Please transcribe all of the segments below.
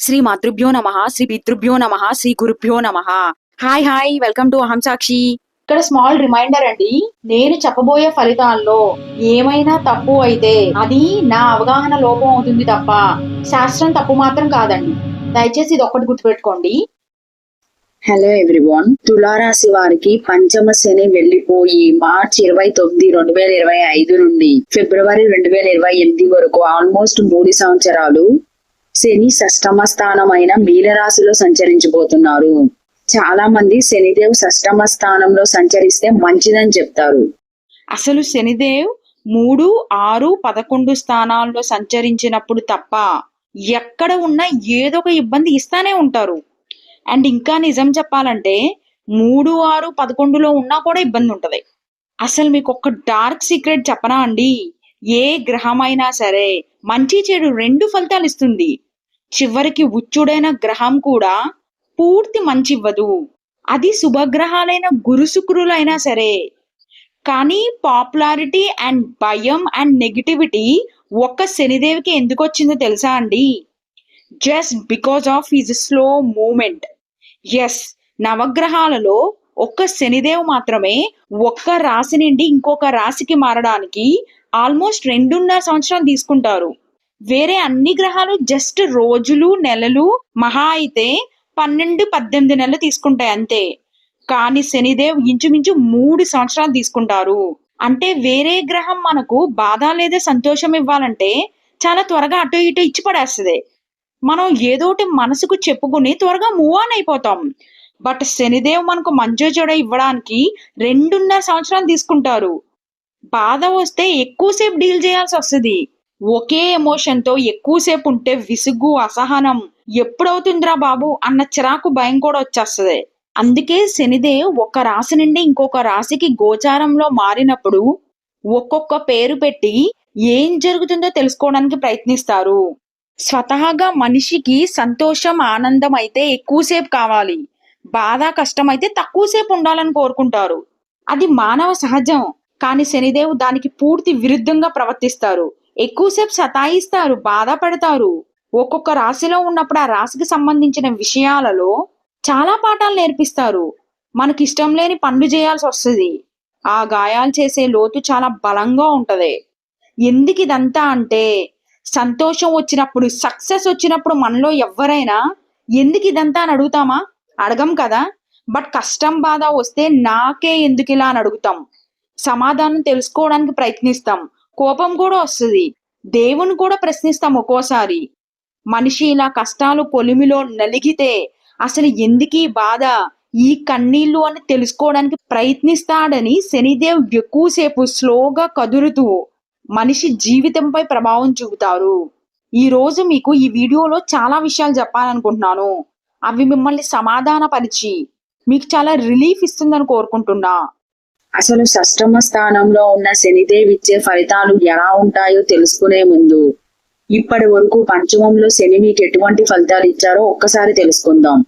శ్రీ మాతృభ్యో నమ శ్రీ పితృభ్యో నమ శ్రీ గురుభ్యో నమ. హాయ్ హాయ్ వెల్కమ్ టు అహం సాక్షి ఇక్కడ స్మాల్ రిమైండర్ అండి నేను చెప్పబోయే ఫలితాల్లో ఏమైనా తప్పు అయితే అది నా అవగాహన లోపం అవుతుంది తప్ప శాస్త్రం తప్పు మాత్రం కాదండి. దయచేసి ఇది ఒక్కటి గుర్తుపెట్టుకోండి. హలో ఎవ్రీవన్ తులారాశి వారికి పంచమ శని వెళ్ళిపోయి మార్చ్ ఇరవై తొమ్మిది రెండు వేల ఇరవై ఐదు నుండి ఫిబ్రవరి రెండు వేల ఇరవై ఎనిమిది వరకు ఆల్మోస్ట్ మూడు సంవత్సరాలు శని షష్టమ స్థానమైన మీనరాశిలో సంచరించబోతున్నారు. చాలా మంది శనిదేవ్ షష్టమ స్థానంలో సంచరిస్తే మంచిదని చెప్తారు. అసలు శనిదేవ్ మూడు ఆరు పదకొండు స్థానాల్లో సంచరించినప్పుడు తప్ప ఎక్కడ ఉన్నా ఏదో ఒక ఇబ్బంది ఇస్తానే ఉంటారు. అండ్ ఇంకా నిజం చెప్పాలంటే మూడు ఆరు పదకొండులో ఉన్నా కూడా ఇబ్బంది ఉంటది. అసలు మీకు ఒక డార్క్ సీక్రెట్ చెప్పనా అండి? ఏ గ్రహమైనా సరే మంచి చెడు రెండు ఫలితాలు ఇస్తుంది. చివరికి ఉచ్చుడైన గ్రహం కూడా పూర్తి మంచి ఇవ్వదు అది శుభగ్రహాలైన గురుశుక్రులైనా సరే. కానీ పాపులారిటీ అండ్ భయం అండ్ నెగిటివిటీ ఒక్క శనిదేవికి ఎందుకు వచ్చిందో తెలుసా అండి? Just because of his slow movement. Yes నవగ్రహాలలో ఒక్క శనిదేవ్ మాత్రమే ఒక్క రాశి నుండి ఇంకొక రాశికి మారడానికి ఆల్మోస్ట్ రెండున్నర సంవత్సరాలు తీసుకుంటారు. వేరే అన్ని గ్రహాలు జస్ట్ రోజులు నెలలు మహా అయితే పన్నెండు పద్దెనిమిది నెలలు తీసుకుంటాయి అంతే. కానీ శనిదేవ్ ఇంచుమించు మూడు సంవత్సరాలు తీసుకుంటారు. అంటే వేరే గ్రహం మనకు బాధ లేదా సంతోషం ఇవ్వాలంటే చాలా త్వరగా అటు ఇటు ఇచ్చి పడేస్తుంది. మనం ఏదోటి మనసుకు చెప్పుకుని త్వరగా మూవ్ ఆన్ అయిపోతాం. బట్ శనిదేవ్ మనకు మంచో చెడు ఇవ్వడానికి రెండున్నర సంవత్సరాలు తీసుకుంటారు. బాధ వస్తే ఎక్కువసేపు డీల్ చేయాల్సి వస్తుంది. ఒకే ఎమోషన్తో ఎక్కువసేపు ఉంటే విసుగు అసహనం ఎప్పుడవుతుందిరా బాబు అన్న చిరాకు భయం కూడా వచ్చేస్తుంది. అందుకే శనిదేవ్ ఒక రాశి నుండి ఇంకొక రాశికి గోచారంలో మారినప్పుడు ఒక్కొక్క పేరు పెట్టి ఏం జరుగుతుందో తెలుసుకోవడానికి ప్రయత్నిస్తారు. స్వతహాగా మనిషికి సంతోషం ఆనందం అయితే ఎక్కువసేపు కావాలి. బాధ కష్టం అయితే తక్కువసేపు ఉండాలని కోరుకుంటారు. అది మానవ సహజం. కానీ శనిదేవ్ దానికి పూర్తి విరుద్ధంగా ప్రవర్తిస్తారు. ఎక్కువసేపు సతాయిస్తారు బాధపడతారు. ఒక్కొక్క రాశిలో ఉన్నప్పుడు ఆ రాశికి సంబంధించిన విషయాలలో చాలా పాఠాలు నేర్పిస్తారు. మనకి ఇష్టం లేని పనులు చేయాల్సి వస్తుంది. ఆ గాయాలు చేసే లోతు చాలా బలంగా ఉంటది. ఎందుకు ఇదంతా అంటే సంతోషం వచ్చినప్పుడు సక్సెస్ వచ్చినప్పుడు మనలో ఎవరైనా ఎందుకు ఇదంతా అని అడుగుతామా? అడగం కదా. బట్ కష్టం బాధ వస్తే నాకే ఎందుకు ఇలా అని అడుగుతాం. సమాధానం తెలుసుకోవడానికి ప్రయత్నిస్తాం. కోపం కూడా వస్తుంది. దేవుని కూడా ప్రశ్నిస్తాం ఒక్కోసారి. మనిషి ఇలా కష్టాలు పొలిమిలో నలిగితే అసలు ఎందుకీ బాధ? ఈ కన్నీళ్ళు అని తెలుసుకోవడానికి ప్రయత్నిస్తాడని శనిదేవ్ ఎక్కువసేపు స్లోగా కదులుతూ మనిషి జీవితంపై ప్రభావం చూపుతారు. ఈ రోజు మీకు ఈ వీడియోలో చాలా విషయాలు చెప్పాలనుకుంటున్నాను. అవి మిమ్మల్ని సమాధానపరిచి మీకు చాలా రిలీఫ్ ఇస్తుందని కోరుకుంటున్నా. అసలు షష్టమ స్థానంలో ఉన్న శనిదేవి ఇచ్చే ఫలితాలు ఎలా ఉంటాయో తెలుసుకునే ముందు ఇప్పటి వరకు పంచమంలో శని మీకు ఎటువంటి ఫలితాలు ఇచ్చారో ఒక్కసారి తెలుసుకుందాం.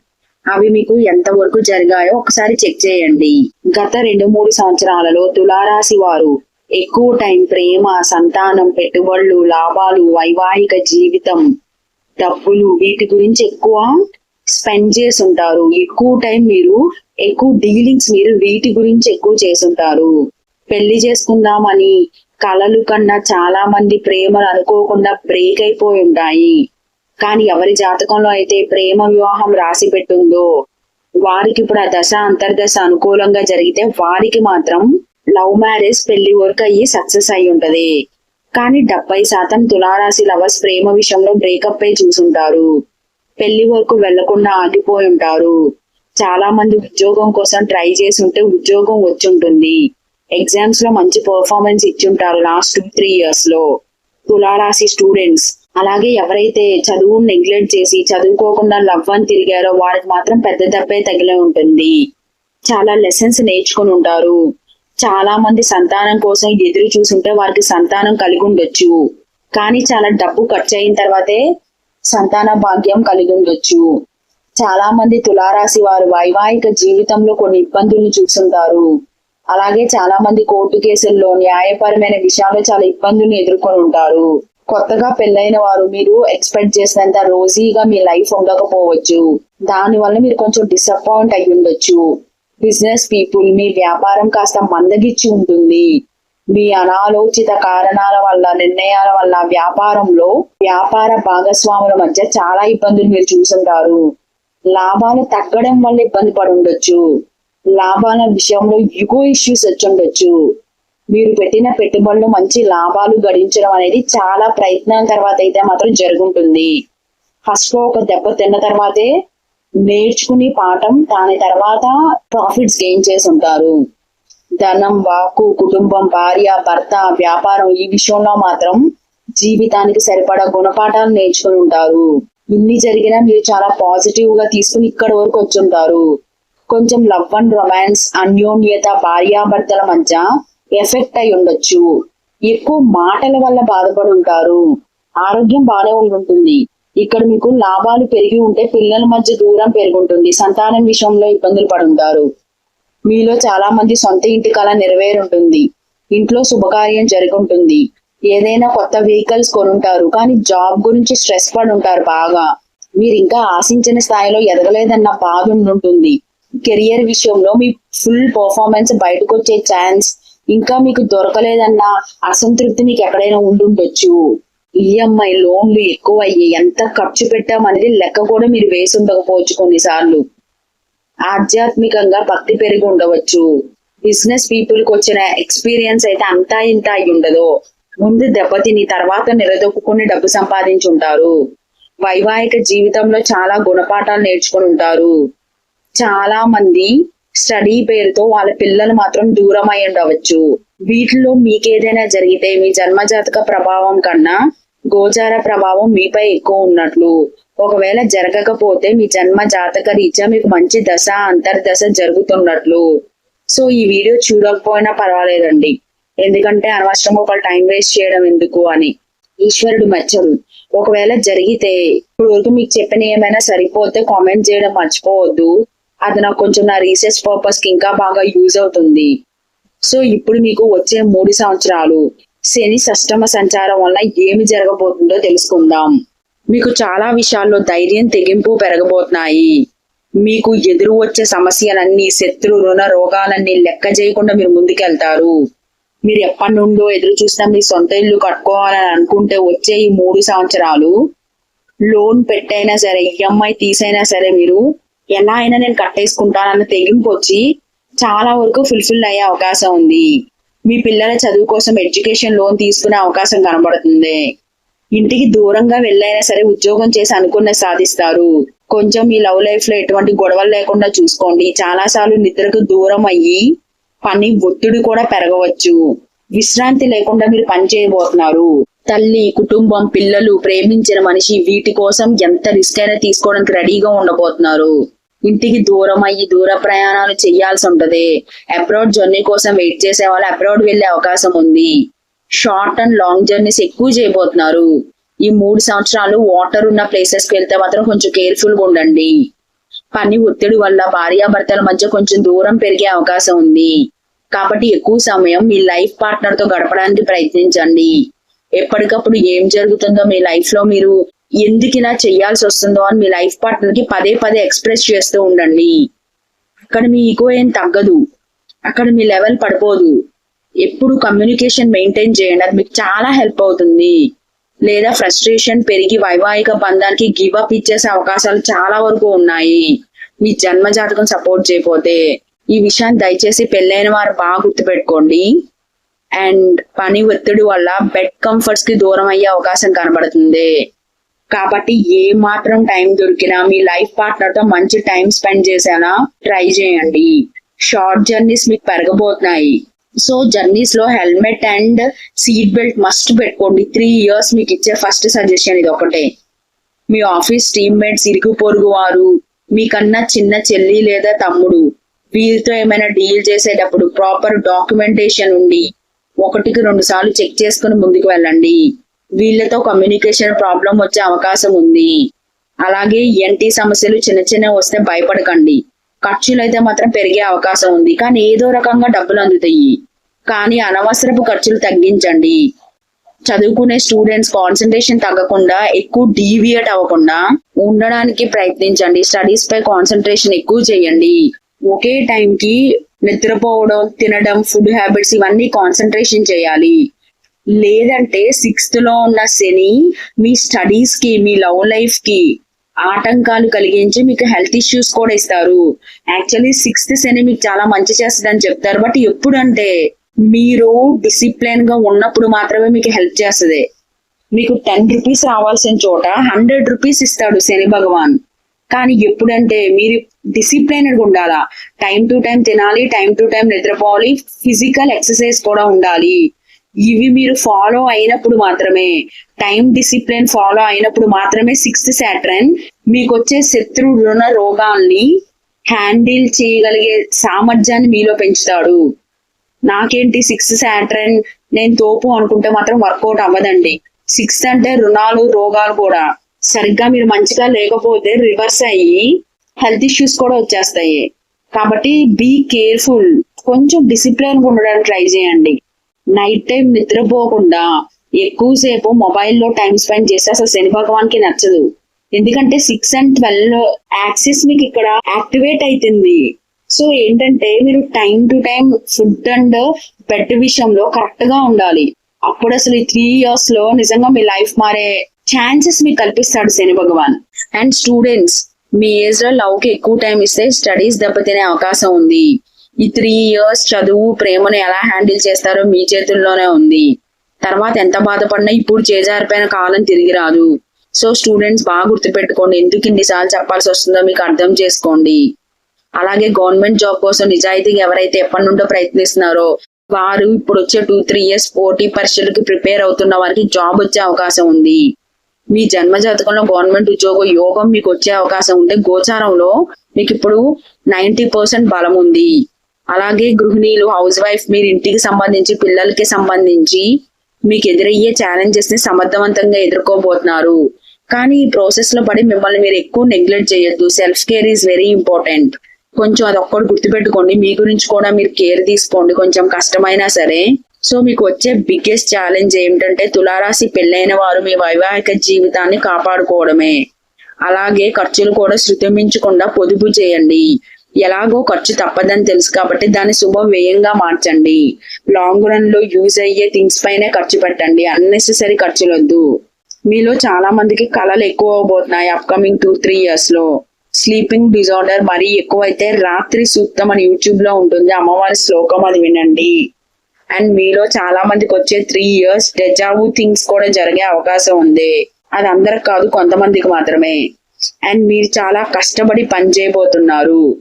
అవి మీకు ఎంతవరకు జరిగాయో ఒకసారి చెక్ చేయండి. గత రెండు మూడు సంవత్సరాలలో తులారాశి వారు ఎక్కువ టైం ప్రేమ సంతానం పెట్టుబడులు లాభాలు వైవాహిక జీవితం డబ్బులు వీటి గురించి ఎక్కువ స్పెండ్ చేసి ఉంటారు. ఎక్కువ టైం మీరు ఎక్కువ డీలింగ్స్ మీరు వీటి గురించి ఎక్కువ చేసుంటారు పెళ్ళి చేసుకుందామని కలలు కన్నా చాలా మంది ప్రేమలు అనుకోకుండా బ్రేక్ అయిపోయి ఉంటాయి. కానీ ఎవరి జాతకంలో అయితే ప్రేమ వివాహం రాసి పెట్టుందో వారికి ఇప్పుడు ఆ దశ అంతర్దశ అనుకూలంగా జరిగితే వారికి మాత్రం లవ్ మ్యారేజ్ పెళ్ళి వర్క్ అయ్యి సక్సెస్ అయి ఉంటది. కానీ డెబ్బై శాతం తులారాశి లవర్స్ ప్రేమ విషయంలో బ్రేకప్ అయి చూసుంటారు. పెళ్ళి వరకు వెళ్ళకుండా ఆగిపోయి ఉంటారు. చాలా మంది ఉద్యోగం కోసం ట్రై చేసి ఉంటే ఉద్యోగం వచ్చి ఉంటుంది. ఎగ్జామ్స్లో మంచి పర్ఫార్మెన్స్ ఇచ్చుంటారు లాస్ట్ టూ త్రీ ఇయర్స్లో. తులారాశి స్టూడెంట్స్ అలాగే ఎవరైతే చదువును నెగ్లెక్ట్ చేసి చదువుకోకుండా లవ్ అని తిరిగారో వారికి మాత్రం పెద్ద దెబ్బే తగిలే ఉంటుంది. చాలా లెసన్స్ నేర్చుకుని ఉంటారు. చాలా మంది సంతానం కోసం ఎదురు చూసుంటే వారికి సంతానం కలిగి ఉండొచ్చు. కానీ చాలా డబ్బు ఖర్చు అయిన తర్వాతే సంతాన భాగ్యం కలిగి ఉండొచ్చు. చాలా మంది తులారాశి వారు వైవాహిక జీవితంలో కొన్ని ఇబ్బందుల్ని చూసుంటారు. అలాగే చాలా మంది కోర్టు కేసుల్లో న్యాయపరమైన విషయాల్లో చాలా ఇబ్బందుల్ని ఎదుర్కొని ఉంటారు. కొత్తగా పెళ్ళైన వారు మీరు ఎక్స్పెక్ట్ చేసినంత రోజీగా మీ లైఫ్ ఉండకపోవచ్చు. దాని వల్ల మీరు కొంచెం డిసప్పాయింట్ అయి ఉండొచ్చు. బిజినెస్ పీపుల్ మీ వ్యాపారం కాస్త మందగిచ్చి ఉంటుంది. మీ అనాలోచిత కారణాల వల్ల నిర్ణయాల వల్ల వ్యాపారంలో వ్యాపార భాగస్వాముల మధ్య చాలా ఇబ్బందులు మీరు చూసుంటారు. లాభాలు తగ్గడం వల్ల ఇబ్బంది పడి ఉండొచ్చు లాభాల విషయంలో యుగో ఇష్యూస్ వచ్చి ఉండొచ్చు మీరు పెట్టిన పెట్టుబడులు మంచి లాభాలు గడించడం అనేది చాలా ప్రయత్నాల తర్వాత అయితే మాత్రం జరుగుంటుంది. ఫస్ట్లో ఒక దెబ్బ తిన్న తర్వాతే నేర్చుకుని పాఠం దాని తర్వాత ప్రాఫిట్స్ గెయిన్ చేసి ఉంటారు ధనం వాక్కు కుటుంబం భార్య భర్త వ్యాపారం ఈ విషయంలో మాత్రం జీవితానికి సరిపడా గుణపాఠాలు నేర్చుకుని ఉంటారు. ఇన్ని జరిగినా మీరు చాలా పాజిటివ్గా తీసుకుని ఇక్కడ వరకు వచ్చుంటారు. కొంచెం లవ్ అండ్ రొమాన్స్ అన్యోన్యత భార్యాభర్తల మధ్య ఎఫెక్ట్ అయి ఉండొచ్చు. ఎక్కువ మాటల వల్ల బాధపడి ఉంటారు. ఆరోగ్యం బాగానే ఉంటుంది ఇక్కడ మీకు లాభాలు పెరిగి ఉంటే పిల్లల మధ్య దూరం పెరుగుంటుంది. సంతానం విషయంలో ఇబ్బందులు పడుంటారు. మీలో చాలా మంది సొంత ఇంటి కళ నెరవేరుంటుంది. ఇంట్లో శుభకార్యం జరుగుంటుంది. ఏదైనా కొత్త వెహికల్స్ కొనుంటారు. కానీ జాబ్ గురించి స్ట్రెస్ పడి ఉంటారు బాగా. మీరు ఇంకా ఆశించిన స్థాయిలో ఎదగలేదన్న బాధ ఉంటుంది కెరియర్ విషయంలో మీ ఫుల్ పర్ఫార్మెన్స్ బయటకు వచ్చే ఛాన్స్ ఇంకా మీకు దొరకలేదన్న అసంతృప్తి మీకు ఎక్కడైనా ఉండుండొచ్చు. ఈఎంఐ లోన్లు ఎక్కువ అయ్యి ఎంత ఖర్చు పెట్టామనేది లెక్క కూడా మీరు వేసి ఉండకపోవచ్చు కొన్నిసార్లు. ఆధ్యాత్మికంగా భక్తి పెరిగి ఉండవచ్చు. బిజినెస్ పీపుల్కి వచ్చిన ఎక్స్పీరియన్స్ అయితే అంతా ఇంత అయి ఉండదు ముందు దెబ్బతిని తర్వాత నిలదొక్కుని డబ్బు సంపాదించి ఉంటారు వైవాహిక జీవితంలో చాలా గుణపాఠాలు నేర్చుకుని ఉంటారు. చాలా మంది స్టడీ పేరుతో వాళ్ళ పిల్లలు మాత్రం దూరం అయి ఉండవచ్చు. వీటిలో మీకేదైనా జరిగితే మీ జన్మజాతక ప్రభావం కన్నా గోచార ప్రభావం మీపై ఎక్కువ ఉన్నట్లు. ఒకవేళ జరగకపోతే మీ జన్మ జాతక రీత్యా మీకు మంచి దశ అంతర్దశ జరుగుతున్నట్లు. సో ఈ వీడియో చూడకపోయినా పర్వాలేదండి. ఎందుకంటే అనవసరం ఒకళ్ళు టైం వేస్ట్ చేయడం ఎందుకు అని. ఈశ్వరుడు మెచ్చడు ఒకవేళ జరిగితే ఇప్పుడు వరకు మీకు చెప్పిన ఏమైనా సరిపోతే కామెంట్ చేయడం మర్చిపోవద్దు. అది నాకు కొంచెం నా రీసెర్చ్ పర్పస్కి ఇంకా బాగా యూజ్ అవుతుంది. సో ఇప్పుడు మీకు వచ్చే మూడు సంవత్సరాలు శని సష్టమ సంచారం వల్ల ఏమి జరగబోతుందో తెలుసుకుందాం. మీకు చాలా విషయాల్లో ధైర్యం తెగింపు పెరగబోతున్నాయి. మీకు ఎదురు వచ్చే సమస్యలన్నీ శత్రు రుణ రోగాలన్నీ లెక్క చేయకుండా మీరు ముందుకెళ్తారు. మీరు ఎప్పటి నుండో ఎదురు చూసినా మీ సొంత ఇల్లు కట్టుకోవాలని అనుకుంటే వచ్చే ఈ మూడు సంవత్సరాలు లోన్ పెట్టైనా సరే ఈఎంఐ తీసైనా సరే మీరు ఎలా అయినా నేను కట్టేసుకుంటానన్న తెగింపు వచ్చి చాలా వరకు ఫుల్ఫిల్ అయ్యే అవకాశం ఉంది. మీ పిల్లల చదువు కోసం ఎడ్యుకేషన్ లోన్ తీసుకునే అవకాశం కనబడుతుంది. ఇంటికి దూరంగా వెళ్ళైనా సరే ఉద్యోగం చేసి అనుకున్న సాధిస్తారు. కొంచెం మీ లవ్ లైఫ్లో ఎటువంటి గొడవలు లేకుండా చూసుకోండి. చాలా సార్లు నిద్రకు దూరం అయ్యి పని ఒత్తిడి కూడా పెరగవచ్చు. విశ్రాంతి లేకుండా మీరు పని చేయబోతున్నారు. తల్లి కుటుంబం పిల్లలు ప్రేమించిన మనిషి వీటి కోసం ఎంత రిస్క్ అయినా తీసుకోవడానికి రెడీగా ఉండబోతున్నారు. ఇంటికి దూరం అయ్యి దూర ప్రయాణాలు చేయాల్సి ఉంటది. అబ్రాడ్ జర్నీ కోసం వెయిట్ చేసే వాళ్ళు అబ్రాడ్ వెళ్ళే అవకాశం ఉంది. షార్ట్ అండ్ లాంగ్ జర్నీస్ ఎక్కువ చేయబోతున్నారు. ఈ మూడు సంవత్సరాలు వాటర్ ఉన్న ప్లేసెస్కి వెళ్తే మాత్రం కొంచెం కేర్ఫుల్గా ఉండండి. పని ఒత్తిడి వల్ల భార్యాభర్తల మధ్య కొంచెం దూరం పెరిగే అవకాశం ఉంది. కాబట్టి ఎక్కువ సమయం మీ లైఫ్ పార్ట్నర్తో గడపడానికి ప్రయత్నించండి. ఎప్పటికప్పుడు ఏం జరుగుతుందో మీ లైఫ్లో మీరు ఎందుకు ఇలా చేయాల్సి వస్తుందో అని మీ లైఫ్ పార్ట్నర్కి పదే పదే ఎక్స్ప్రెస్ చేస్తూ ఉండండి. అక్కడ మీ ఈగో ఏం తగ్గదు. అక్కడ మీ లెవెల్ పడిపోదు. ఎప్పుడు కమ్యూనికేషన్ మెయింటైన్ చేయండి. అది మీకు చాలా హెల్ప్ అవుతుంది. లేదా ఫ్రస్ట్రేషన్ పెరిగి వైవాహిక బంధానికి గివ్ అప్ ఇచ్చేసే అవకాశాలు చాలా వరకు ఉన్నాయి. మీ జన్మ జాతకం సపోర్ట్ చేయకపోతే. ఈ విషయాన్ని దయచేసి పెళ్ళైన వారు బాగా గుర్తుపెట్టుకోండి. అండ్ పని ఒత్తిడి వల్ల బెడ్ కంఫర్ట్స్కి దూరం అయ్యే అవకాశం కనబడుతుంది. కాబట్టి ఏ మాత్రం టైం దొరికినా మీ లైఫ్ పార్ట్నర్తో మంచి టైం స్పెండ్ చేసేలా ట్రై చేయండి. షార్ట్ జర్నీస్ మీకు పెరగబోతున్నాయి so జర్నీస్లో helmet and seat belt must పెట్టుకోండి. త్రీ ఇయర్స్ మీకు ఇచ్చే ఫస్ట్ సజెషన్ ఇది ఒకటే. మీ ఆఫీస్ టీమ్మేట్స్ ఇరుగు పొరుగు వారు మీకన్నా చిన్న చెల్లి లేదా తమ్ముడు వీరితో ఏమైనా డీల్ చేసేటప్పుడు ప్రాపర్ డాక్యుమెంటేషన్ ఉండి ఒకటికి రెండు సార్లు చెక్ చేసుకుని ముందుకు వెళ్ళండి. వీళ్ళతో కమ్యూనికేషన్ ప్రాబ్లం వచ్చే అవకాశం ఉంది. అలాగే ఎంటీ సమస్యలు చిన్న చిన్న వస్తే భయపడకండి. ఖర్చులు అయితే మాత్రం పెరిగే అవకాశం ఉంది. కానీ ఏదో రకంగా డబ్బులు అందుతాయి. కానీ అనవసరపు ఖర్చులు తగ్గించండి. చదువుకునే స్టూడెంట్స్ కాన్సన్ట్రేషన్ తగ్గకుండా ఎక్కువ డీవియేట్ అవ్వకుండా ఉండడానికి ప్రయత్నించండి. స్టడీస్ పై కాన్సన్ట్రేషన్ ఎక్కువ చేయండి. ఒకే టైం కి నిద్రపోవడం తినడం ఫుడ్ హ్యాబిట్స్ ఇవన్నీ కాన్సన్ట్రేషన్ చేయాలి. లేదంటే సిక్స్త్లో ఉన్న శని మీ స్టడీస్కి మీ లవ్ లైఫ్కి ఆటంకాలు కలిగించి మీకు హెల్త్ ఇష్యూస్ కూడా ఇస్తారు. యాక్చువల్లీ సిక్స్త్ శని మీకు చాలా మంచి చేస్తుందని చెప్తారు. బట్ ఎప్పుడంటే మీరు డిసిప్లైన్గా ఉన్నప్పుడు మాత్రమే మీకు హెల్ప్ చేస్తుంది. మీకు టెన్ రూపీస్ రావాల్సిన చోట హండ్రెడ్ రూపీస్ ఇస్తాడు శని భగవాన్. కానీ ఎప్పుడంటే మీరు డిసిప్లైన్డ్ ఉండాలా? టైం టు టైం తినాలి టైం టు టైం నిద్రపోవాలి ఫిజికల్ ఎక్సర్సైజ్ కూడా ఉండాలి. ఇవి మీరు ఫాలో అయినప్పుడు మాత్రమే టైం డిసిప్లిన్ ఫాలో అయినప్పుడు మాత్రమే సిక్స్త్ సాటర్న్ మీకు వచ్చే శత్రు రుణ రోగాల్ని హ్యాండిల్ చేయగలిగే సామర్థ్యాన్ని మీలో పెంచుతాడు. నాకేంటి సిక్స్త్ సాటర్న్ నేను తోపు అనుకుంటే మాత్రం వర్కౌట్ అవ్వదండి. సిక్స్త్ అంటే రుణాలు రోగాలు కూడా. సరిగ్గా మీరు మంచిగా లేకపోతే రివర్స్ అయ్యి హెల్త్ ఇష్యూస్ కూడా వచ్చేస్తాయి. కాబట్టి బీ కేర్ఫుల్ కొంచెం డిసిప్లిన్ ఉండడానికి ట్రై చేయండి. నైట్ టైం నిద్రపోకుండా ఎక్కువసేపు మొబైల్లో టైం స్పెండ్ చేస్తే అసలు శని భగవాన్కి నచ్చదు. ఎందుకంటే సిక్స్ అండ్ ట్వెల్వ్ యాక్సెస్ మీకు ఇక్కడ యాక్టివేట్ అవుతుంది సో ఏంటంటే మీరు time to time food and bed విషయంలో కరెక్ట్గా ఉండాలి. అప్పుడు అసలు ఈ త్రీ ఇయర్స్లో నిజంగా మీ లైఫ్ మారే ఛాన్సెస్ మీకు కల్పిస్తాడు శని భగవాన్. అండ్ స్టూడెంట్స్ మీ ఏజ్లో లవ్కి ఎక్కువ టైం ఇస్తే స్టడీస్ దెబ్బతినే అవకాశం ఉంది. ఈ త్రీ ఇయర్స్ చదువు ప్రేమను ఎలా హ్యాండిల్ చేస్తారో మీ చేతుల్లోనే ఉంది. తర్వాత ఎంత బాధపడినా ఇప్పుడు చేజారిపోయిన కాలం తిరిగి రాదు. సో స్టూడెంట్స్ బాగా గుర్తుపెట్టుకోండి ఎందుకు ఇన్నిసార్లు చెప్పాల్సి వస్తుందో మీకు అర్థం చేసుకోండి. అలాగే గవర్నమెంట్ జాబ్ కోసం నిజాయితీగా ఎవరైతే ఎప్పటి నుండో ప్రయత్నిస్తున్నారో వారు ఇప్పుడు వచ్చే టూ త్రీ ఇయర్స్ పోటీ పరీక్షలకు ప్రిపేర్ అవుతున్న వారికి జాబ్ వచ్చే అవకాశం ఉంది. మీ జన్మ జాతకంలో గవర్నమెంట్ ఉద్యోగ యోగం మీకు వచ్చే అవకాశం ఉంటే గోచారంలో మీకు ఇప్పుడు నైన్టీ పర్సెంట్ బలం ఉంది. అలాగే గృహిణీలు హౌస్ వైఫ్ మీరు ఇంటికి సంబంధించి పిల్లలకి సంబంధించి మీకు ఎదురయ్యే ఛాలెంజెస్ని సమర్థవంతంగా ఎదుర్కోబోతున్నారు. కానీ ఈ ప్రాసెస్లో పడి మిమ్మల్ని మీరు ఎక్కువ నెగ్లెక్ట్ చేయొద్దు. Self care is very important కొంచెం అది ఒక్కటి గుర్తుపెట్టుకోండి. మీ గురించి కూడా మీరు కేర్ తీసుకోండి. కొంచెం కష్టమైనా సరే సో మీకు వచ్చే బిగ్గెస్ట్ ఛాలెంజ్ ఏమిటంటే తులారాశి పెళ్ళైన వారు మీ వైవాహిక జీవితాన్ని కాపాడుకోవడమే. అలాగే ఖర్చులు కూడా శృతిమించకుండా పొదుపు చేయండి. ఎలాగో ఖర్చు తప్పదని తెలుసు కాబట్టి దాన్ని శుభ వ్యయంగా మార్చండి. లాంగ్ రన్లో యూజ్ అయ్యే థింగ్స్ పైనే ఖర్చు పెట్టండి. అన్నెసెసరీ ఖర్చులొద్దు. మీలో చాలా మందికి కళలు ఎక్కువ అవబోతున్నాయి అప్కమింగ్ టూ త్రీ ఇయర్స్లో. స్లీపింగ్ డిజార్డర్ మరీ ఎక్కువైతే రాత్రి సూక్తం అని యూట్యూబ్లో ఉంటుంది. అమ్మవారి శ్లోకం అది వినండి. అండ్ మీలో చాలా మందికి వచ్చే త్రీ ఇయర్స్ డెజావు థింగ్స్ కూడా జరిగే అవకాశం ఉంది. అది అందరికి కాదు కొంతమందికి మాత్రమే. అండ్ మీరు చాలా కష్టపడి పని చేయబోతున్నారు.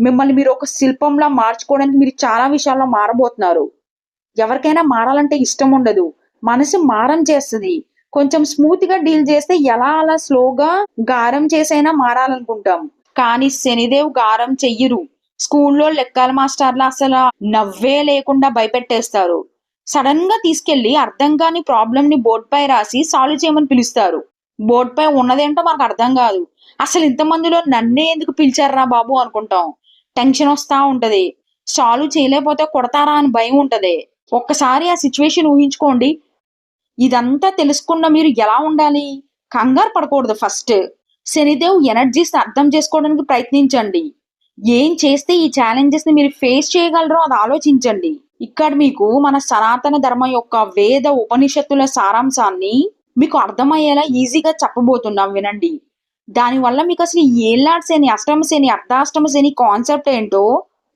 మిమ్మల్ని మీరు ఒక శిల్పంలా మార్చుకోవడానికి మీరు చాలా విషయాల్లో మారబోతున్నారు. ఎవరికైనా మారాలంటే ఇష్టం ఉండదు. మనసు మారం చేస్తుంది. కొంచెం స్మూత్గా డీల్ చేస్తే ఎలా అలా స్లోగా గారం చేసైనా మారాలనుకుంటాం. కానీ శనిదేవ్ గారం చెయ్యరు. స్కూల్లో లెక్కల మాస్టర్లు అసలు నవ్వే లేకుండా భయపెట్టేస్తారు. సడన్గా తీసుకెళ్ళి అర్థం కాని ప్రాబ్లం ని బోర్డ్ పై రాసి సాల్వ్ చేయమని పిలుస్తారు. బోర్డ్ పై ఉన్నదేంటో మనకు అర్థం కాదు. అసలు ఇంతమందిలో నన్నే ఎందుకు పిలిచారా బాబు అనుకుంటాం. టెన్షన్ వస్తా ఉంటది. సాల్వ్ చేయలేకపోతే కొడతారా అని భయం ఉంటది. ఒక్కసారి ఆ సిచ్యువేషన్ ఊహించుకోండి. ఇదంతా తెలుసుకున్న మీరు ఎలా ఉండాలి? కంగారు పడకూడదు ఫస్ట్. శనిదేవ్ ఎనర్జీస్ అర్థం చేసుకోవడానికి ప్రయత్నించండి. ఏం చేస్తే ఈ ఛాలెంజెస్ని మీరు ఫేస్ చేయగలరో అది ఆలోచించండి. ఇక్కడ మీకు మన సనాతన ధర్మం యొక్క వేద ఉపనిషత్తుల సారాంశాన్ని మీకు అర్థమయ్యేలా ఈజీగా చెప్పబోతున్నాం వినండి. దానివల్ల మీకు అసలు ఈ ఏళ్ళాడు శని అష్టమ శని అర్ధాష్టమ శని కాన్సెప్ట్ ఏంటో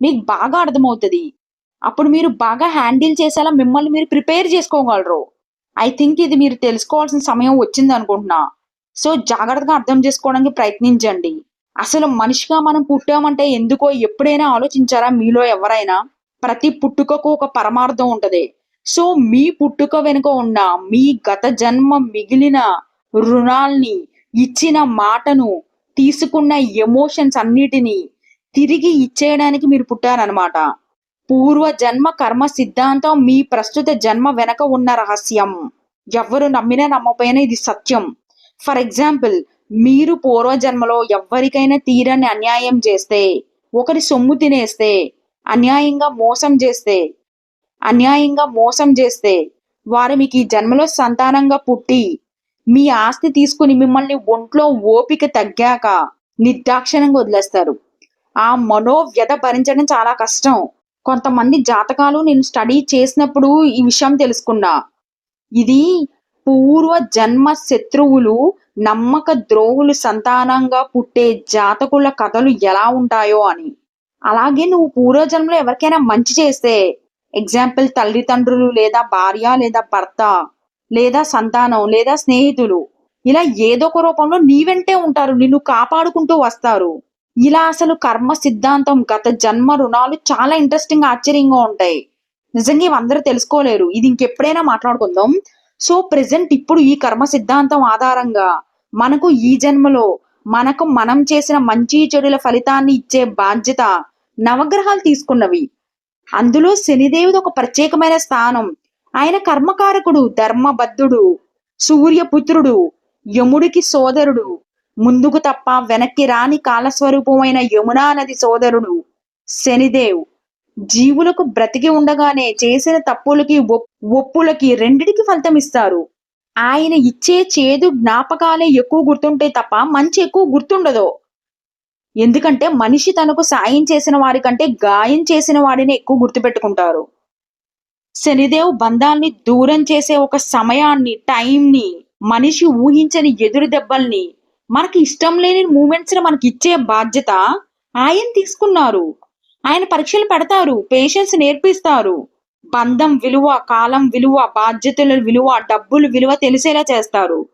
మీకు బాగా అర్థమవుతుంది. అప్పుడు మీరు బాగా హ్యాండిల్ చేసేలా మిమ్మల్ని మీరు ప్రిపేర్ చేసుకోగలరు. ఐ థింక్ ఇది మీరు తెలుసుకోవాల్సిన సమయం వచ్చింది అనుకుంటున్నా సో జాగ్రత్తగా అర్థం చేసుకోవడానికి ప్రయత్నించండి. అసలు మనిషిగా మనం పుట్టామంటే ఎందుకో ఎప్పుడైనా ఆలోచించారా? మీలో ఎవరైనా? ప్రతి పుట్టుకకు ఒక పరమార్థం ఉంటది. సో మీ పుట్టుక వెనుక ఉన్న మీ గత జన్మ మిగిలిన రుణాల్ని ఇచ్చిన మాటను తీసుకున్న ఎమోషన్స్ అన్నిటినీ తిరిగి ఇచ్చేయడానికి మీరు పుట్టారనమాట పూర్వ జన్మ కర్మ సిద్ధాంతం మీ ప్రస్తుత జన్మ వెనక ఉన్న రహస్యం. ఎవరు నమ్మినా నమ్మపోయినా ఇది సత్యం. ఫర్ ఎగ్జాంపుల్ మీరు పూర్వ జన్మలో ఎవరికైనా తీరని అన్యాయం చేస్తే ఒకరి సొమ్ము తినేస్తే అన్యాయంగా మోసం చేస్తే అన్యాయంగా మోసం చేస్తే వారు మీకు ఈ జన్మలో సంతానంగా పుట్టి మీ ఆస్తి తీసుకుని మిమ్మల్ని ఒంట్లో ఓపిక తగ్గాక నిర్దాక్షిణంగా వదిలేస్తారు. ఆ మనోవ్యధ భరించడం చాలా కష్టం. కొంతమంది జాతకాలు నేను స్టడీ చేసినప్పుడు ఈ విషయం తెలుసుకున్నా. ఇది పూర్వ జన్మ శత్రువులు నమ్మక ద్రోహులు సంతానంగా పుట్టే జాతకుల కథలు ఎలా ఉంటాయో అని. అలాగే నువ్వు పూర్వజన్మలో ఎవరికైనా మంచి చేస్తే ఎగ్జాంపుల్ తల్లిదండ్రులు లేదా భార్య లేదా భర్త లేదా సంతానం లేదా స్నేహితులు ఇలా ఏదో ఒక రూపంలో నీ వెంటే ఉంటారు నిన్ను కాపాడుకుంటూ వస్తారు. ఇలా అసలు కర్మ సిద్ధాంతం గత జన్మ రుణాలు చాలా ఇంట్రెస్టింగ్ ఆశ్చర్యంగా ఉంటాయి. నిజంగా ఇవందరూ తెలుసుకోలేరు. ఇది ఇంకెప్పుడైనా మాట్లాడుకుందాం. సో ప్రెసెంట్ ఇప్పుడు ఈ కర్మ సిద్ధాంతం ఆధారంగా మనకు ఈ జన్మలో మనకు మనం చేసిన మంచి చెడుల ఫలితాన్ని ఇచ్చే బాధ్యత నవగ్రహాలు తీసుకున్నవి. అందులో శనిదేవుడు ఒక ప్రత్యేకమైన స్థానం. ఆయన కర్మకారకుడు ధర్మబద్ధుడు సూర్యపుత్రుడు యముడికి సోదరుడు. ముందుకు తప్ప వెనక్కి రాని కాలస్వరూపమైన యమునా నది సోదరుడు శనిదేవ్. జీవులకు బ్రతికి ఉండగానే చేసిన తప్పులకి ఒప్- ఒప్పులకి రెండిటికి ఫలితం ఇస్తారు. ఆయన ఇచ్చే చేదు జ్ఞాపకాలే ఎక్కువ గుర్తుంటే తప్ప మంచి ఎక్కువ గుర్తుండదు. ఎందుకంటే మనిషి తనకు సాయం చేసిన వారి కంటే గాయం చేసిన వాడిని ఎక్కువ గుర్తుపెట్టుకుంటారు. శనిదేవ్ బంధాన్ని దూరం చేసే ఒక సమయాన్ని టైంని మనిషి ఊహించని ఎదురు దెబ్బల్ని మనకి ఇష్టం లేని మూమెంట్స్ని మనకి ఇచ్చే బాధ్యత ఆయన తీసుకున్నారు. ఆయన పరీక్షలు పెడతారు పేషెన్స్ నేర్పిస్తారు. బంధం విలువ కాలం విలువ బాధ్యతల విలువ డబ్బులు విలువ తెలిసేలా చేస్తారు.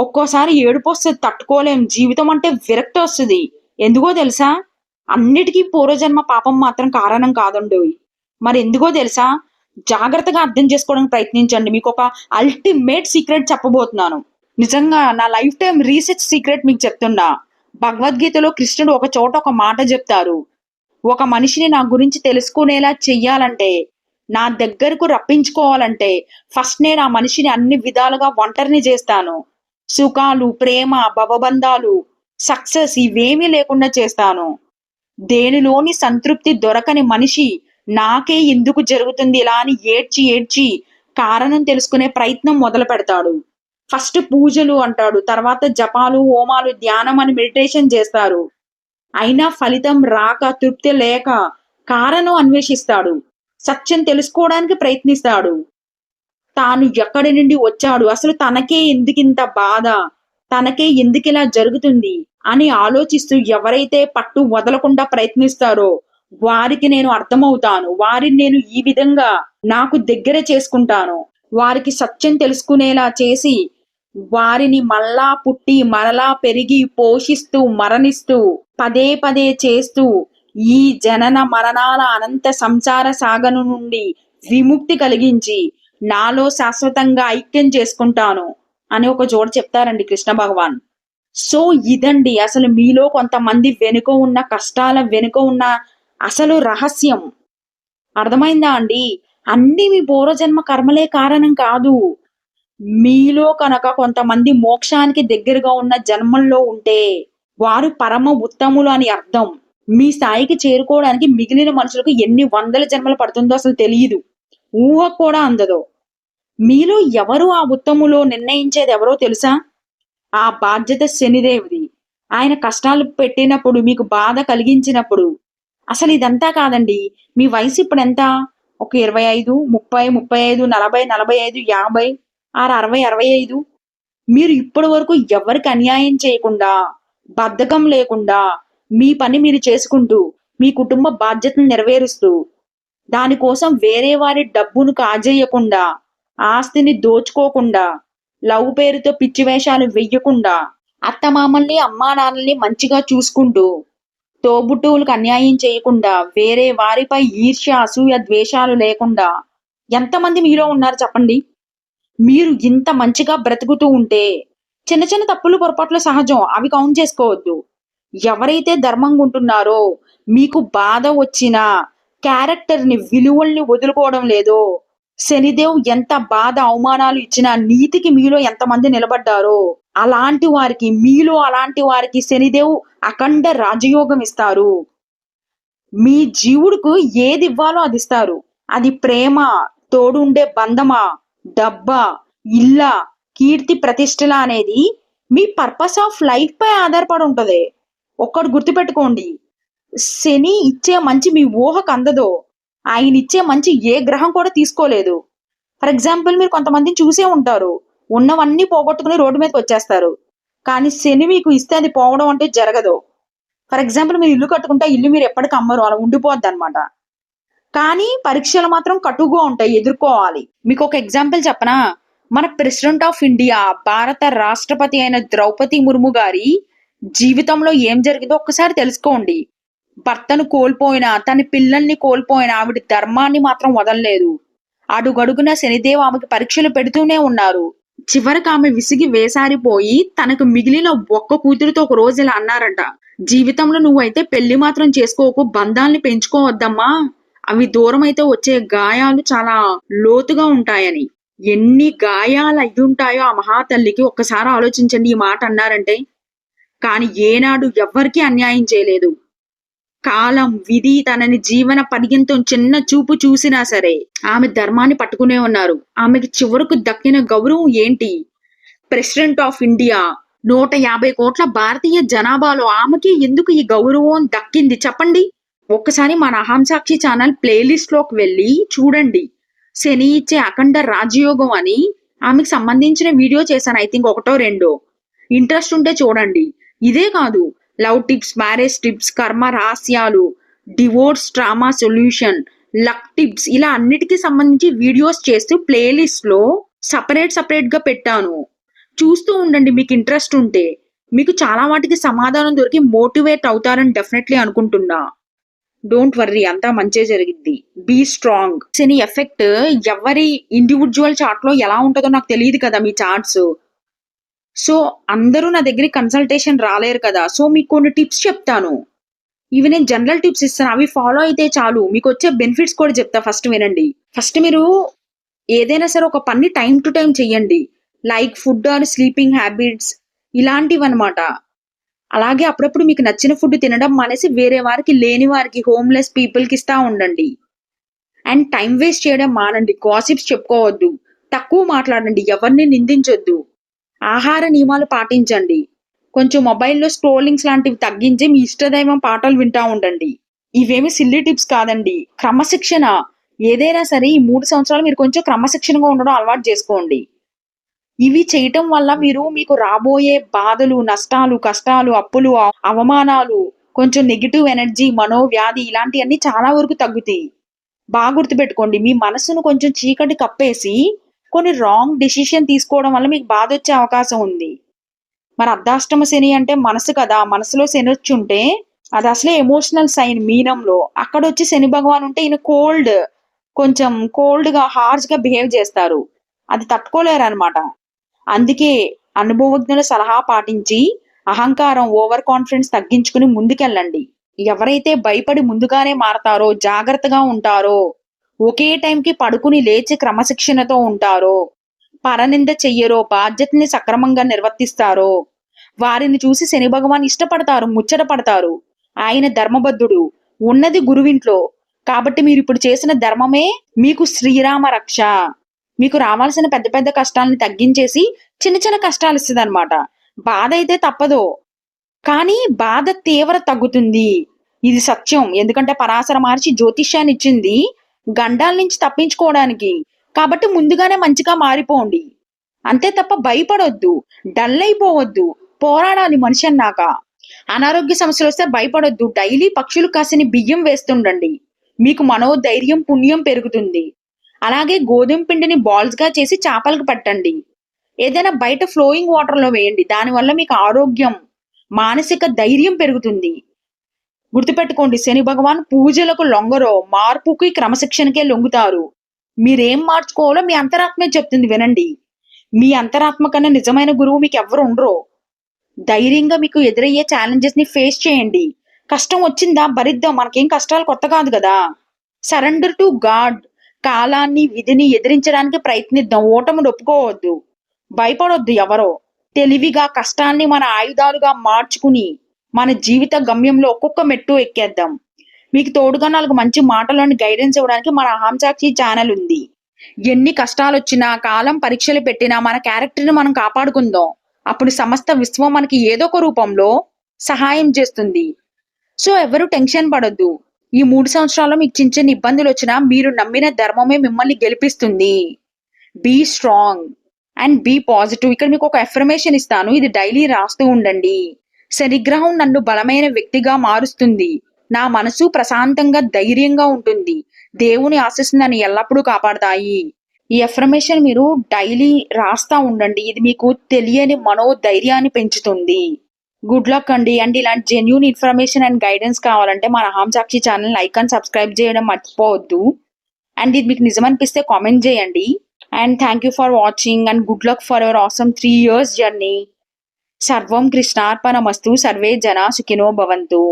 ఒక్కోసారి ఏడుపు వస్తుంది తట్టుకోలేం. జీవితం అంటే విరక్తి వస్తుంది. ఎందుకో తెలుసా? అన్నిటికీ పూర్వజన్మ పాపం మాత్రం కారణం కాదండి. మరి ఎందుకో తెలుసా? జాగ్రత్తగా అర్థం చేసుకోవడానికి ప్రయత్నించండి. మీకు ఒక అల్టిమేట్ సీక్రెట్ చెప్పబోతున్నాను. నిజంగా నా లైఫ్ టైం రీసెర్చ్ సీక్రెట్ మీకు చెప్తున్నా. భగవద్గీతలో కృష్ణుడు ఒక చోట ఒక మాట చెప్తారు. ఒక మనిషిని నా గురించి తెలుసుకునేలా చెయ్యాలంటే నా దగ్గరకు రప్పించుకోవాలంటే ఫస్ట్ నేను ఆ మనిషిని అన్ని విధాలుగా ఒంటరిని చేస్తాను. సుఖాలు ప్రేమ భవబంధాలు సక్సెస్ ఇవేమీ లేకుండా చేస్తాను. దేనిలోని సంతృప్తి దొరకని మనిషి నాకే ఎందుకు జరుగుతుంది ఇలా అని ఏడ్చి ఏడ్చి కారణం తెలుసుకునే ప్రయత్నం మొదలు పెడతాడు. ఫస్ట్ పూజలు అంటాడు తర్వాత జపాలు హోమాలు ధ్యానం అని మెడిటేషన్ చేస్తారు. అయినా ఫలితం రాక తృప్తి లేక కారణం అన్వేషిస్తాడు. సత్యం తెలుసుకోవడానికి ప్రయత్నిస్తాడు. తాను ఎక్కడి నుండి వచ్చాడు? అసలు తనకే ఎందుకింత బాధ? తనకే ఎందుకు ఇలా జరుగుతుంది? అని ఆలోచిస్తూ ఎవరైతే పట్టు వదలకుండా ప్రయత్నిస్తారో వారికి నేను అర్థమవుతాను. వారిని నేను ఈ విధంగా నాకు దగ్గర చేసుకుంటాను. వారికి సత్యం తెలుసుకునేలా చేసి వారిని మళ్ళా పుట్టి మరలా పెరిగి పోషిస్తూ మరణిస్తూ పదే పదే చేస్తూ ఈ జనన మరణాల అనంత సంసార సాగను నుండి విముక్తి కలిగించి నాలో శాశ్వతంగా ఐక్యం చేసుకుంటాను అని ఒక చోట చెప్తారండి కృష్ణ భగవాన్. సో ఇదండి అసలు మీలో కొంతమంది వెనుక ఉన్న కష్టాల వెనుక ఉన్న అసలు రహస్యం. అర్థమైందా అండి? అన్ని మీ పూర్వజన్మ కర్మలే కారణం కాదు. మీలో కనుక కొంతమంది మోక్షానికి దగ్గరగా ఉన్న జన్మల్లో ఉంటే వారు పరమ ఉత్తములు అని అర్థం. మీ స్థాయికి చేరుకోవడానికి మిగిలిన మనుషులకు ఎన్ని వందల జన్మలు పడుతుందో అసలు తెలియదు. ఊహ కూడా అందదు. మీలో ఎవరు ఆ ఉత్తములో నిర్ణయించేది ఎవరో తెలుసా? ఆ బాధ్యత శనిదేవుది. ఆయన కష్టాలు పెట్టినప్పుడు మీకు బాధ కలిగించినప్పుడు. అసలు ఇదంతా కాదండి. మీ వయసు ఇప్పుడు ఎంత ఒక ఇరవై ఐదు ముప్పై ముప్పై ఐదు నలభై నలభై ఐదు యాభై ఆరు అరవై అరవై ఐదు. మీరు ఇప్పటి వరకు ఎవరికి అన్యాయం చేయకుండా బద్ధకం లేకుండా మీ పని మీరు చేసుకుంటూ మీ కుటుంబ బాధ్యతను నెరవేరుస్తూ దానికోసం వేరే వారి డబ్బును కాజేయకుండా ఆస్తిని దోచుకోకుండా లవ్ పేరుతో పిచ్చి వేషాలు వెయ్యకుండా అత్తమామల్ని అమ్మా నాన్నల్ని మంచిగా చూసుకుంటూ తోబుట్టువులకు అన్యాయం చేయకుండా వేరే వారిపై ఈర్ష్య అసూయ ద్వేషాలు లేకుండా ఎంతమంది మీలో ఉన్నారు చెప్పండి? మీరు ఇంత మంచిగా బ్రతుకుతూ ఉంటే చిన్న చిన్న తప్పులు పొరపాట్లు సహజం అవి కౌంట్ చేసుకోవద్దు. ఎవరైతే ధర్మంగా ఉంటున్నారో మీకు బాధ వచ్చినా క్యారెక్టర్ని విలువల్ని వదులుకోవడం లేదో. శనిదేవ్ ఎంత బాధ అవమానాలు ఇచ్చినా నీతికి మీలో ఎంతమంది నిలబడ్డారో అలాంటి వారికి మీలో అలాంటి వారికి శనిదేవ్ అఖండ రాజయోగం ఇస్తారు. మీ జీవుడుకు ఏది ఇవ్వాలో అది ఇస్తారు. అది ప్రేమ తోడుండే బంధమా డబ్బా ఇల్లా కీర్తి ప్రతిష్టల అనేది మీ పర్పస్ ఆఫ్ లైఫ్ పై ఆధారపడి ఉంటుంది. ఒక్కడు గుర్తుపెట్టుకోండి. శని ఇచ్చే మంచి మీ ఊహకు అందదో ఆయన ఇచ్చే మంచి ఏ గ్రహం కూడా తీసుకోలేదు. ఫర్ ఎగ్జాంపుల్ మీరు కొంతమందిని చూసే ఉంటారు ఉన్నవన్నీ పోగొట్టుకుని రోడ్డు మీదకి వచ్చేస్తారు. కానీ శని మీకు ఇస్తే అది పోవడం అంటే జరగదు. ఫర్ ఎగ్జాంపుల్ మీరు ఇల్లు కట్టుకుంటే ఇల్లు మీరు ఎప్పటికీ అమ్మరు అలా ఉండిపోద్ది అనమాట కానీ పరీక్షలు మాత్రం కటుగా ఉంటాయి ఎదుర్కోవాలి. మీకు ఒక ఎగ్జాంపుల్ చెప్పనా? మన ప్రెసిడెంట్ ఆఫ్ ఇండియా భారత రాష్ట్రపతి అయిన ద్రౌపది ముర్ము గారి జీవితంలో ఏం జరిగిందో ఒక్కసారి తెలుసుకోండి. భర్తను కోల్పోయిన తన పిల్లల్ని కోల్పోయిన ఆవిడ ధర్మాన్ని మాత్రం వదలలేదు. అడుగడుగున శనిదేవ్ ఆమెకి పరీక్షలు పెడుతూనే ఉన్నారు. చివరికి ఆమె విసిగి వేసారిపోయి తనకు మిగిలిన ఒక్క కూతురుతో ఒక రోజు ఇలా అన్నారంట. జీవితంలో నువ్వైతే పెళ్ళి మాత్రం చేసుకోకు బంధాల్ని పెంచుకోవద్దమ్మా. అవి దూరం అయితే వచ్చే గాయాలు చాలా లోతుగా ఉంటాయని. ఎన్ని గాయాలు అయ్యుంటాయో ఉంటాయో ఆ మహాతల్లికి ఒక్కసారి ఆలోచించండి ఈ మాట అన్నారంటే. కానీ ఏనాడు ఎవ్వరికీ అన్యాయం చేయలేదు. కాలం విధి తనని జీవన పర్యంతం చిన్న చూపు చూసినా సరే ఆమె ధర్మాన్ని పట్టుకునే ఉన్నారు. ఆమెకి చివరకు దక్కిన గౌరవం ఏంటి? ప్రెసిడెంట్ ఆఫ్ ఇండియా నూట యాభై కోట్ల భారతీయ జనాభాలో ఆమెకి ఎందుకు ఈ గౌరవం దక్కింది చెప్పండి? ఒక్కసారి మన అహంసాక్షి ఛానల్ ప్లేలిస్ట్లోకి వెళ్ళి చూడండి. శని ఇచ్చే అఖండ రాజయోగం అని ఆమెకు సంబంధించిన వీడియో చేశాను ఐ థింక్ ఒకటో రెండో. ఇంట్రెస్ట్ ఉంటే చూడండి. ఇదే కాదు లవ్ టిప్స్ మ్యారేజ్ టిప్స్ కర్మ రహస్యాలు divorce drama solution luck tips ఇలా అన్నిటికీ సంబంధించి వీడియోస్ చేస్తూ ప్లేలిస్ట్లో సపరేట్ సపరేట్గా పెట్టాను. చూస్తూ ఉండండి మీకు ఇంట్రెస్ట్ ఉంటే. మీకు చాలా వాటికి సమాధానం దొరికి మోటివేట్ అవుతారని డెఫినెట్లీ అనుకుంటున్నా. డోంట్ వర్రీ అంతా మంచిగా జరిగింది బీ స్ట్రాంగ్. శని ఎఫెక్ట్ ఎవరి ఇండివిజువల్ చార్ట్లో ఎలా ఉంటుందో నాకు తెలియదు కదా మీ చార్ట్స్. సో అందరూ నా దగ్గర కన్సల్టేషన్ రాలేరు కదా. సో మీకు కొన్ని టిప్స్ చెప్తాను. ఇవి నేను జనరల్ టిప్స్ ఇస్తాను. అవి ఫాలో అయితే చాలు. మీకు వచ్చే బెనిఫిట్స్ కూడా చెప్తా ఫస్ట్ వినండి. ఫస్ట్ మీరు ఏదైనా సరే ఒక పని టైం టు టైం చెయ్యండి. Like food or sleeping habits ఇలాంటివి అనమాట అలాగే అప్పుడప్పుడు మీకు నచ్చిన ఫుడ్ తినడం మానేసి వేరే వారికి లేని వారికి హోమ్లెస్ పీపుల్కి ఇస్తా ఉండండి. అండ్ టైం వేస్ట్ చేయడం మానండి. గాసిప్స్ చెప్పుకోవద్దు. తక్కువ మాట్లాడండి. ఎవరిని నిందించొద్దు. ఆహార నియమాలు పాటించండి. కొంచెం మొబైల్లో స్క్రోలింగ్స్ లాంటివి తగ్గించి మీ ఇష్టదైవం పాటలు వింటా ఉండండి. ఇవేమి సిల్లీ టిప్స్ కాదండి. క్రమశిక్షణ. ఏదైనా సరే ఈ మూడు సంవత్సరాలు మీరు కొంచెం క్రమశిక్షణగా ఉండడం అలవాటు చేసుకోండి. ఇవి చేయటం వల్ల మీరు మీకు రాబోయే బాధలు నష్టాలు కష్టాలు అప్పులు అవమానాలు కొంచెం నెగిటివ్ ఎనర్జీ మనోవ్యాధి ఇలాంటివన్నీ చాలా వరకు తగ్గుతాయి. బాగా గుర్తుపెట్టుకోండి. మీ మనసును కొంచెం చీకటి కప్పేసి కొన్ని రాంగ్ డిసిషన్ తీసుకోవడం వల్ల మీకు బాధ వచ్చే అవకాశం ఉంది. మరి అర్ధాష్టమ శని అంటే మనసు కదా మనసులో శని వచ్చి ఉంటే అది అసలే ఎమోషనల్ సైన్ మీనంలో. అక్కడ వచ్చి శని భగవాన్ ఉంటే ఈయన కోల్డ్ కొంచెం కోల్డ్గా గా బిహేవ్ చేస్తారు. అది తట్టుకోలేరు అనమాట అందుకే అనుభవజ్ఞుల సలహా పాటించి అహంకారం ఓవర్ కాన్ఫిడెన్స్ తగ్గించుకుని ముందుకెళ్ళండి. ఎవరైతే భయపడి ముందుగానే మారతారో జాగ్రత్తగా ఉంటారో ఒకే టైంకి పడుకుని లేచి క్రమశిక్షణతో ఉంటారో? పరనింద చెయ్యరో? బాధ్యతని సక్రమంగా నిర్వర్తిస్తారో? వారిని చూసి శని భగవాన్ ఇష్టపడతారు ముచ్చట పడతారు. ఆయన ధర్మబద్ధుడు ఉన్నది గురువింట్లో. కాబట్టి మీరు ఇప్పుడు చేసిన ధర్మమే మీకు శ్రీరామ రక్ష. మీకు రావాల్సిన పెద్ద పెద్ద కష్టాలని తగ్గించేసి చిన్న చిన్న కష్టాలు ఇస్తుంది అనమాట బాధ అయితే తప్పదు. కానీ బాధ తీవ్ర తగ్గుతుంది. ఇది సత్యం. ఎందుకంటే పరాశర మహర్షి జ్యోతిష్యాన్ని ఇచ్చింది గండాల నుంచి తప్పించుకోవడానికి. కాబట్టి ముందుగానే మంచిగా మారిపోండి. అంతే తప్ప భయపడొద్దు. డల్ అయిపోవద్దు. పోరాడాలి మనిషి అన్నాక అనారోగ్య సమస్యలు వస్తే భయపడొద్దు. డైలీ పక్షులు కాసిన బియ్యం వేస్తుండండి. మీకు మనోధైర్యం పుణ్యం పెరుగుతుంది. అలాగే గోధుమ పిండిని బాల్స్గా చేసి చేపలకు పెట్టండి. ఏదైనా బయట ఫ్లోయింగ్ వాటర్లో వేయండి. దానివల్ల మీకు ఆరోగ్యం మానసిక ధైర్యం పెరుగుతుంది. గుర్తుపెట్టుకోండి శని భగవాన్ పూజలకు లొంగరో మార్పుకి క్రమశిక్షణకే లొంగుతారు. మీరేం మార్చుకోవాలో మీ అంతరాత్మే చెప్తుంది వినండి. మీ అంతరాత్మ కన్నా నిజమైన గురువు మీకు ఎవరు ఉండరు. ధైర్యంగా మీకు ఎదురయ్యే ఛాలెంజెస్ని ఫేస్ చేయండి. కష్టం వచ్చిందా? భరిద్దాం. మనకేం కష్టాలు కొత్త కాదు కదా. సరెండర్ టు గాడ్ కాలాన్ని విధిని ఎదిరించడానికి ప్రయత్నిద్దాం. ఓటము ఒప్పుకోవద్దు. భయపడొద్దు ఎవరో. తెలివిగా కష్టాన్ని మన ఆయుధాలుగా మార్చుకుని మన జీవిత గమ్యంలో ఒక్కొక్క మెట్టు ఎక్కేద్దాం. మీకు తోడుగా నాలుగు మంచి మాటలను గైడెన్స్ ఇవ్వడానికి మన అహంసాక్షి ఛానల్ ఉంది. ఎన్ని కష్టాలు వచ్చినా కాలం పరీక్షలు పెట్టినా మన క్యారెక్టర్ని మనం కాపాడుకుందాం. అప్పుడు సమస్త విశ్వం మనకి ఏదో ఒక రూపంలో సహాయం చేస్తుంది. సో ఎవరు టెన్షన్ పడొద్దు. ఈ మూడు సంవత్సరాల్లో మీకు చిన్న చిన్న ఇబ్బందులు వచ్చినా మీరు నమ్మిన ధర్మమే మిమ్మల్ని గెలిపిస్తుంది. Be strong and be positive ఇక్కడ మీకు ఒక ఎఫర్మేషన్ ఇస్తాను. ఇది డైలీ రాస్తూ ఉండండి. శనిగ్రహం నన్ను బలమైన వ్యక్తిగా మారుస్తుంది. నా మనసు ప్రశాంతంగా ధైర్యంగా ఉంటుంది. దేవుని ఆశీస్సు నన్ను ఎల్లప్పుడూ కాపాడతాయి. ఈ ఎఫర్మేషన్ మీరు డైలీ రాస్తా ఉండండి. ఇది మీకు తెలియని మనోధైర్యాన్ని పెంచుతుంది. గుడ్ లక్ అండి. అండ్ ఇలాంటి జెన్యున్ ఇన్ఫర్మేషన్ అండ్ గైడెన్స్ కావాలంటే మన హామ్ Sakshi channel like and subscribe చేయడం మర్చిపోవద్దు. అండ్ ఇది మీకు నిజం అనిపిస్తే కామెంట్ చేయండి. And thank you for watching and good luck for our awesome three years journey సర్వం కృష్ణార్పణమస్తు సర్వే జనా సుఖినో భవంతు.